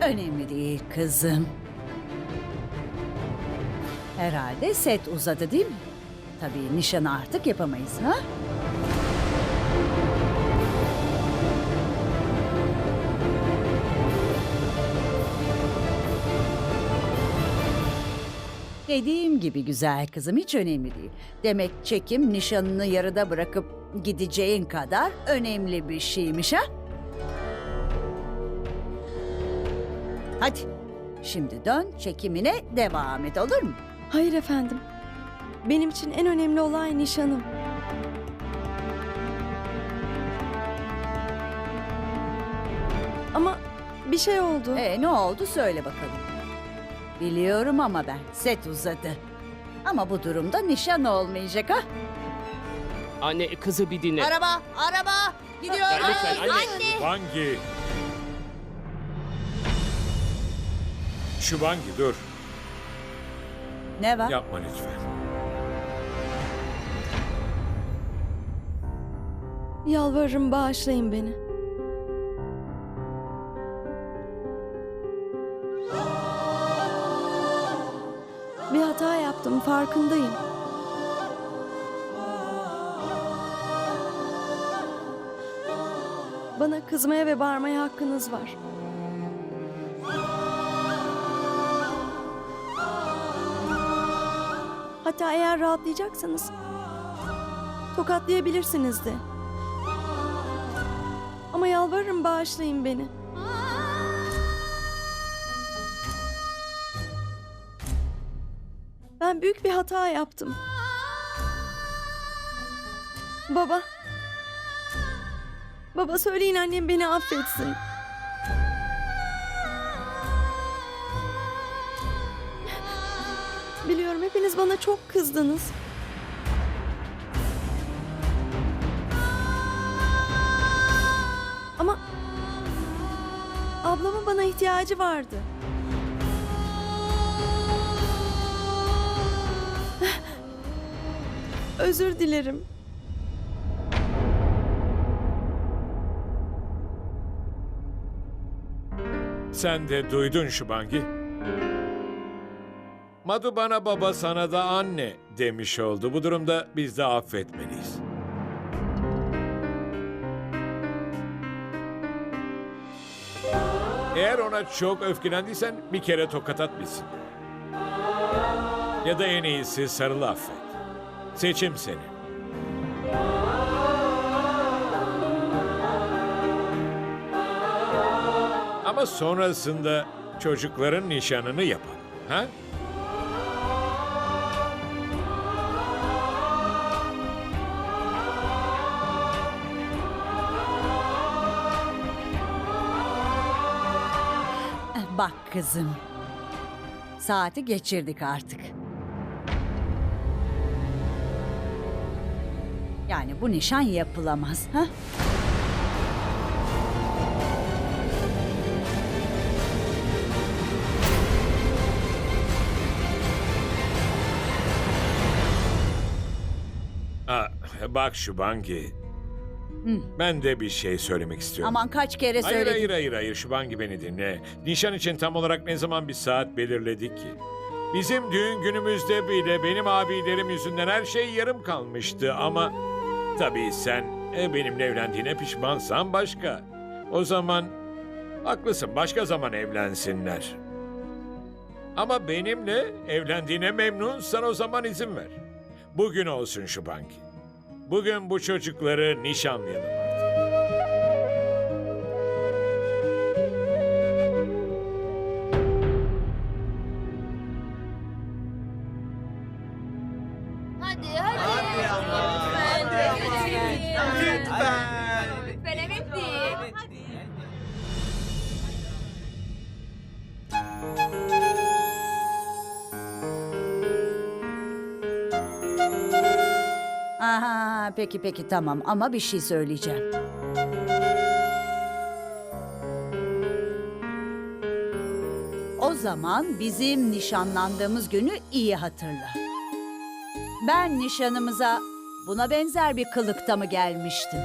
Önemli değil kızım. Herhalde set uzadı değil mi? Tabii nişanı artık yapamayız ha? Dediğim gibi güzel kızım hiç önemli değil. Demek çekim nişanını yarıda bırakıp gideceğin kadar önemli bir şeymiş ha? Hadi şimdi dön çekimine devam et olur mu? Hayır efendim. Benim için en önemli olay nişanım. Ama bir şey oldu. E ne oldu söyle bakalım. Biliyorum ama ben set uzadı. Ama bu durumda nişan olmayacak ha? Anne kızı bir dinle. Araba, araba gidiyor. Ya lütfen anne. Şubangi. Şubangi dur. Ne var? Yapma lütfen. Yalvarırım bağışlayın beni. Bir hata yaptım farkındayım. Bana kızmaya ve bağırmaya hakkınız var. Hatta eğer rahatlayacaksanız tokatlayabilirsiniz de. Ama yalvarırım bağışlayın beni. Ben büyük bir hata yaptım. Baba. Baba söyleyin annem beni affetsin. Biliyorum hepiniz bana çok kızdınız. Ama ablamın bana ihtiyacı vardı. Özür dilerim. Sen de duydun Şubangi. Madu bana baba sana da anne demiş oldu. Bu durumda biz de affetmeliyiz. Eğer ona çok öfkelendiysen bir kere tokat at bitsin. Ya da en iyisi sarıl affet. Seçim senin. Ama sonrasında çocukların nişanını yapalım. Ha? Bak kızım. Saati geçirdik artık. Yani bu nişan yapılamaz. Ha? Aa, bak Şubangi. Ben de bir şey söylemek istiyorum. Aman kaç kere Hayır söyledim. hayır hayır hayır Şubangi beni dinle. Nişan için tam olarak ne zaman bir saat belirledik ki? Bizim düğün günümüzde bile benim abilerim yüzünden her şey yarım kalmıştı ama... Tabii sen e, benimle evlendiğine pişmansan başka. O zaman haklısın başka zaman evlensinler. Ama benimle evlendiğine memnunsan o zaman izin ver. Bugün olsun Şubangi. Bugün bu çocukları nişanlayalım. Hadi hadi. Değil. Aha peki peki tamam ama bir şey söyleyeceğim. O zaman bizim nişanlandığımız günü iyi hatırla. Ben nişanımıza buna benzer bir kılıkta mı gelmiştim?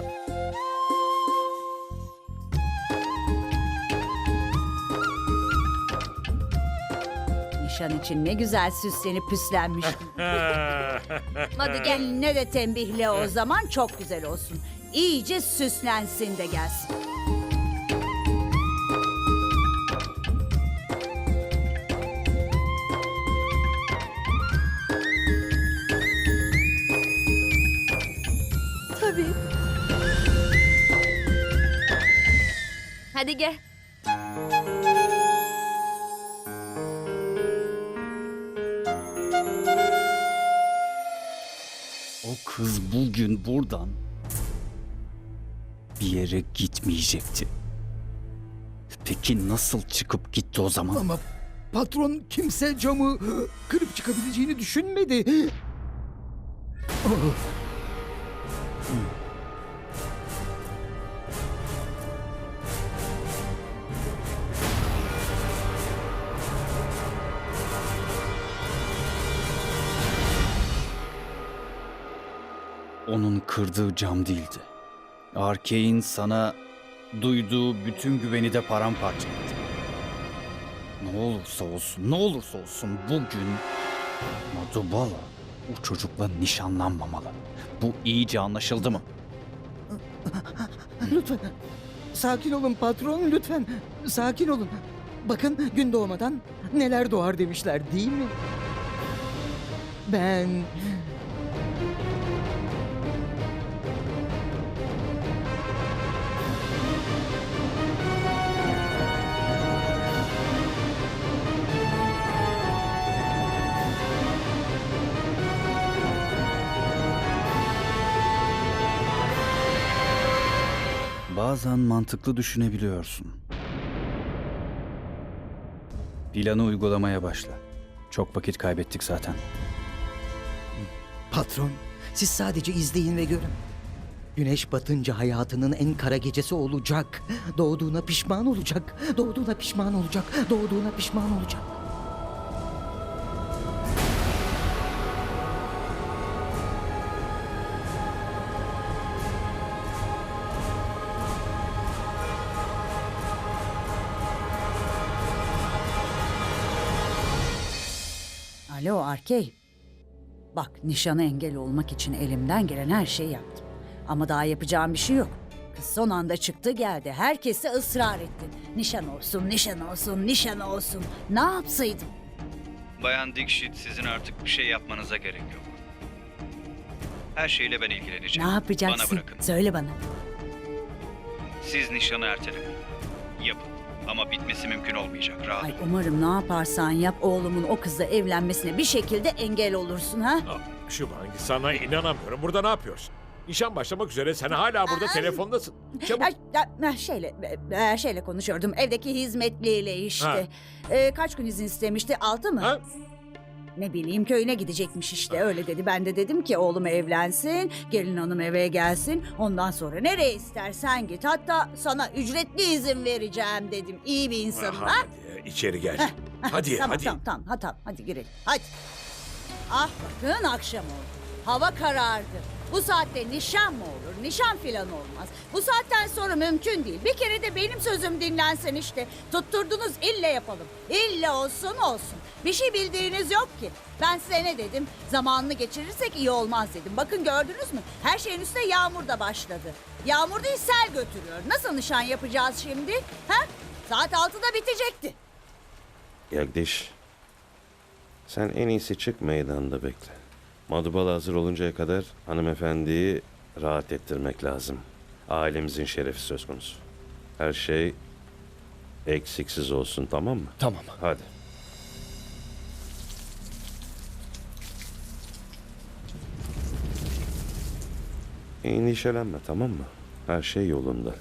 Nişan için ne güzel süslenip püslenmiştim. Hadi gel. Geline de tembihle o zaman çok güzel olsun. İyice süslensin de gelsin. Tabii. Hadi gel. O kız bugün buradan bir yere gitmeyecekti. Peki nasıl çıkıp gitti o zaman? Ama patron kimse camı kırıp çıkabileceğini düşünmedi. Oh, Onun kırdığı cam değildi. Arkeğin sana duyduğu bütün güveni de paramparça etti. Ne olursa olsun, ne olursa olsun bugün Madubala o çocukla nişanlanmamalı. Bu iyice anlaşıldı mı? lütfen. Sakin olun patron lütfen. Sakin olun. Bakın gün doğmadan neler doğar demişler değil mi? Ben... Bazen mantıklı düşünebiliyorsun. Planı uygulamaya başla. Çok vakit kaybettik zaten. Patron siz sadece izleyin ve görün. Güneş batınca hayatının en kara gecesi olacak. Doğduğuna pişman olacak. Doğduğuna pişman olacak. Doğduğuna pişman olacak. Alo Arkey. Bak nişana engel olmak için elimden gelen her şeyi yaptım. Ama daha yapacağım bir şey yok. Kız son anda çıktı geldi. Herkese ısrar etti. Nişan olsun, nişan olsun, nişan olsun. Ne yapsaydım? Bayan Dikşit sizin artık bir şey yapmanıza gerek yok. Her şeyle ben Ne ilgileneceğim. yapacaksın? Bana bırakın. Söyle bana. Siz nişanı ertelemeyin. Yapın. Ama bitmesi mümkün olmayacak. Rahat Ay umarım ne yaparsan yap oğlumun o kızla evlenmesine bir şekilde engel olursun ha? Şu banki sana inanamıyorum. Burada ne yapıyorsun? Nişan başlamak üzere sen hala burada telefondasın. Çabuk. Ay, ya, ya, şeyle e, şeyle konuşuyordum. Evdeki hizmetliyle işte. Ha. E, kaç gün izin istemişti? Altı mı? Ha? Ne bileyim köyüne gidecekmiş işte öyle dedi. Ben de dedim ki oğlum evlensin, gelin hanım eve gelsin. Ondan sonra nereye istersen git. Hatta sana ücretli izin vereceğim dedim. İyi bir insanım Aha, ha? hadi içeri gel. Hadi tamam, hadi. Tamam tamam ha, tamam hadi girelim. Hadi. Ah bakın akşam oldu. Hava karardı. Bu saatte nişan mı olur? Nişan filan olmaz. Bu saatten sonra mümkün değil. Bir kere de benim sözüm dinlensen işte. Tutturdunuz ille yapalım. İlle olsun olsun. Bir şey bildiğiniz yok ki. Ben size ne dedim? Zamanını geçirirsek iyi olmaz dedim. Bakın gördünüz mü? Her şeyin üstüne yağmur da başladı. Yağmur değil sel götürüyor. Nasıl nişan yapacağız şimdi? Ha? Saat 6'da bitecekti. Yagdiş, sen en iyisi çık meydanda bekle. Madubal hazır oluncaya kadar hanımefendiyi rahat ettirmek lazım. Ailemizin şerefi söz konusu. Her şey eksiksiz olsun tamam mı? Tamam. Hadi. Endişelenme tamam mı? Her şey yolunda.